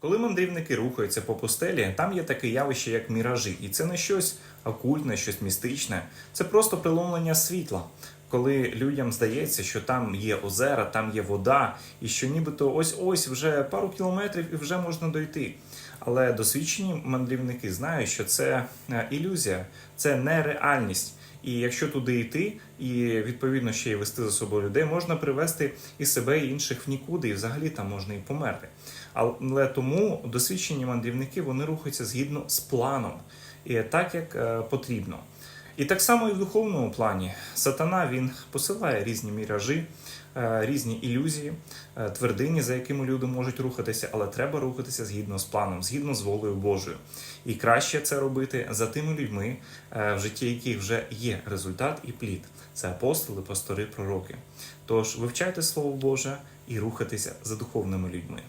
Коли мандрівники рухаються по пустелі, там є таке явище, як міражі, і це не щось окультне, щось містичне, це просто приломлення світла. Коли людям здається, що там є озера, там є вода, і що нібито ось ось вже пару кілометрів і вже можна дойти. Але досвідчені мандрівники знають, що це е, ілюзія, це нереальність. І якщо туди йти, і відповідно ще й вести за собою людей, можна привести і себе, і інших в нікуди, і взагалі там можна і померти. Але тому досвідчені мандрівники вони рухаються згідно з планом, і так як е, потрібно. І так само і в духовному плані сатана він посилає різні міражі, е, різні ілюзії, е, твердині, за якими люди можуть рухатися, але треба рухатися згідно з планом, згідно з волею Божою. І краще це робити за тими людьми, е, в житті яких вже є результат і плід. Це апостоли, пастори, пророки. Тож вивчайте Слово Боже і рухатися за духовними людьми.